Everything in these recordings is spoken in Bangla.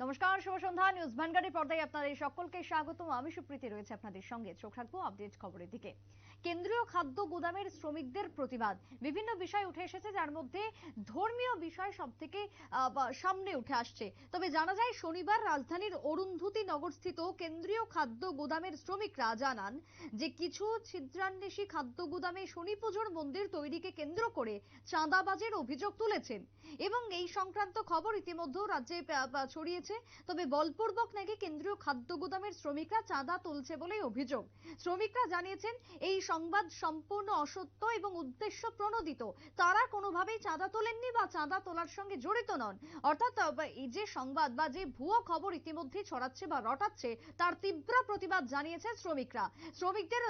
নমস্কার শুভ সন্ধ্যা। নিউজ ভ্যানগার্ডের পর্দায় আপনাদের সকলকে স্বাগতম। আমি সুপ্রীতি রয়েছে আপনাদের সঙ্গে। চোখ রাখব আপডেট খবরের দিকে। কেন্দ্রীয় খাদ্য গুদামের শ্রমিকদের প্রতিবাদ। বিভিন্ন বিষয় উঠে এসেছে যার মধ্যে ধর্মীয় বিষয় সব থেকে সামনে উঠে আসছে। তবে জানা যায় শনিবার রাজধানীর অরুন্ধতী নগরস্থিত কেন্দ্রীয় খাদ্য গুদামের শ্রমিকরা জানান যে কিছু ছিদ্রান্বেষী খাদ্য গুদামে শনি পুজোর মন্দির তৈরিকে কেন্দ্র করে চাঁদাবাজের অভিযোগ তুলেছেন। এবং এই সংক্রান্ত খবর ইতিমধ্যেও রাজ্যে আহ, আহ, ছড়িয়েছে তবে বলপূর্বক নাকি কেন্দ্রীয় খাদ্য গুদামের শ্রমিকরা চাঁদা তুলছে বলেই অভিযোগ। শ্রমিকরা জানিয়েছেন এই সংবাদ সম্পূর্ণ অসত্য এবং উদ্দেশ্য প্রণোদিত। তারা কোনোভাবেই চাঁদা তোলেননি বা চাঁদা তোলার সঙ্গে জড়িত নন। অর্থাৎ এই যে সংবাদ বা যে ভুয়ো খবর ইতিমধ্যে ছড়াচ্ছে বা রটাচ্ছে তার তীব্র প্রতিবাদ জানিয়েছে শ্রমিকরা। শ্রমিকদের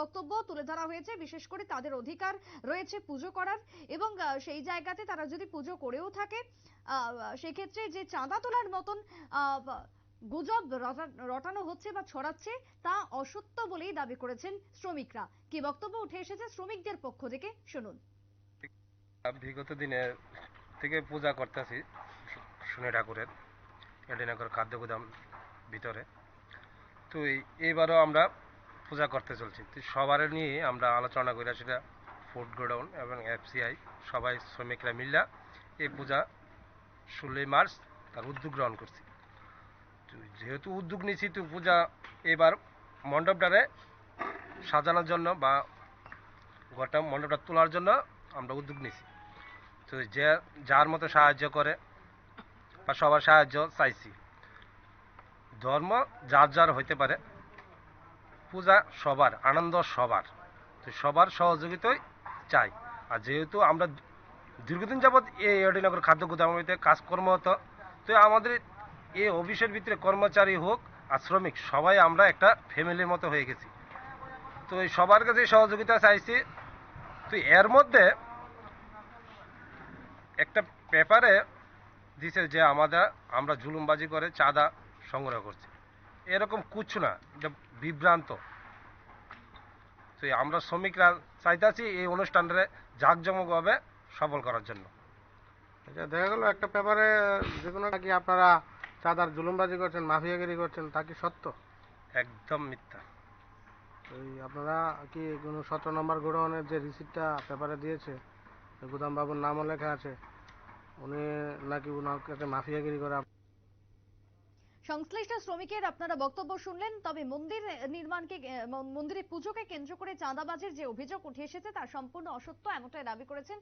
বক্তব্য তুলে ধরা হয়েছে বিশেষ করে তাদের অধিকার রয়েছে পুজো করার এবং সেই জায়গাতে তারা যদি পুজো করেও থাকে সেক্ষেত্রে যে চাঁদা তোলার মতন আহ, গুজব রটানো হচ্ছে বা ছড়াচ্ছে তা অসত্য বলেই দাবি করেছেন শ্রমিকরা। কি বক্তব্য উঠে এসেছে শ্রমিকদের পক্ষ থেকে? শুনুন। বিগত দিনে থেকে পূজা করতেছি শনি ঠাকুরের এডিনগর খাদ্য গুদাম ভিতরে। তো এই- এইবারও আমরা পূজা করতে চলছি। তো সবার নিয়ে আমরা আলোচনা করে সেটা ফুড গোডাউন এবং এফসিআই সবাই শ্রমিকরা মিল্লা এই পূজা ষোলোই মার্চ তার উদ্যোগ গ্রহণ করছি। যেহেতু উদ্যোগ নিয়েছি তো পূজা এবার মণ্ডপটারে সাজানোর জন্য বা গোটা মণ্ডপটা তোলার জন্য আমরা উদ্যোগ নিয়েছি। তো যে যার মতো সাহায্য করে বা সবার সাহায্য চাইছি। ধর্ম যার যার হইতে পারে, পূজা সবার, আনন্দ সবার। তো সবার সহযোগিতাই চাই। আর যেহেতু আমরা দীর্ঘদিন যাবৎ এই অডিনগর খাদ্য গুদামিতে কাজকর্ম হতো তো আমাদের এই অফিসের ভিতরে কর্মচারী হোক আর শ্রমিক, সবাই আমরা একটা ফ্যামিলির মতো হয়ে গেছি। তো এই সবার কাছে সহযোগিতা চাইছি। তো এর মধ্যে একটা পেপারে দিছে যে আমাদের, আমরা জুলুমবাজি করে চাঁদা সংগ্রহ করছি। এরকম কিছু না, এটা বিভ্রান্ত। তো আমরা শ্রমিকরা চাইতাছি এই অনুষ্ঠানটা জাঁকজমকভাবে সফল করার জন্য। আচ্ছা দেখা গেল একটা পেপারে যে কোনো কি আপনারা চাঁদার জুলুমবাজি করছেন মাফিয়াগিরি করছেন তা কি সত্য? একদম মিথ্যা। ওই আপনারা কি কোনো সতেরো নম্বর গোডাউনের যে রিসিপ্টটা পেপারে দিয়েছে গুদাম বাবুর নামও লেখা আছে উনি নাকি ওনার কাছে মাফিয়াগিরি করে সংশ্লিষ্ট শ্রমিকের আপনারা বক্তব্য শুনলেন, তবে মন্দির নির্মাণকে মন্দিরে পুজোকে কেন্দ্র করে চাঁদাবাজির যে অভিযোগ উঠে এসেছে, তার সম্পূর্ণ অসত্য এমনটাই দাবি করেছেন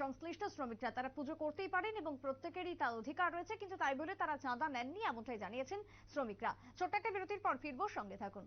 সংশ্লিষ্ট শ্রমিকরা। তারা পুজো করতেই পারেন এবং প্রত্যেকেরই তার অধিকার রয়েছে, কিন্তু তাই বলে তারা চাঁদা নেননি এমনটাই জানিয়েছেন শ্রমিকরা। ছোট্ট একটা বিরতির পর ফিরবো, সঙ্গে থাকুন।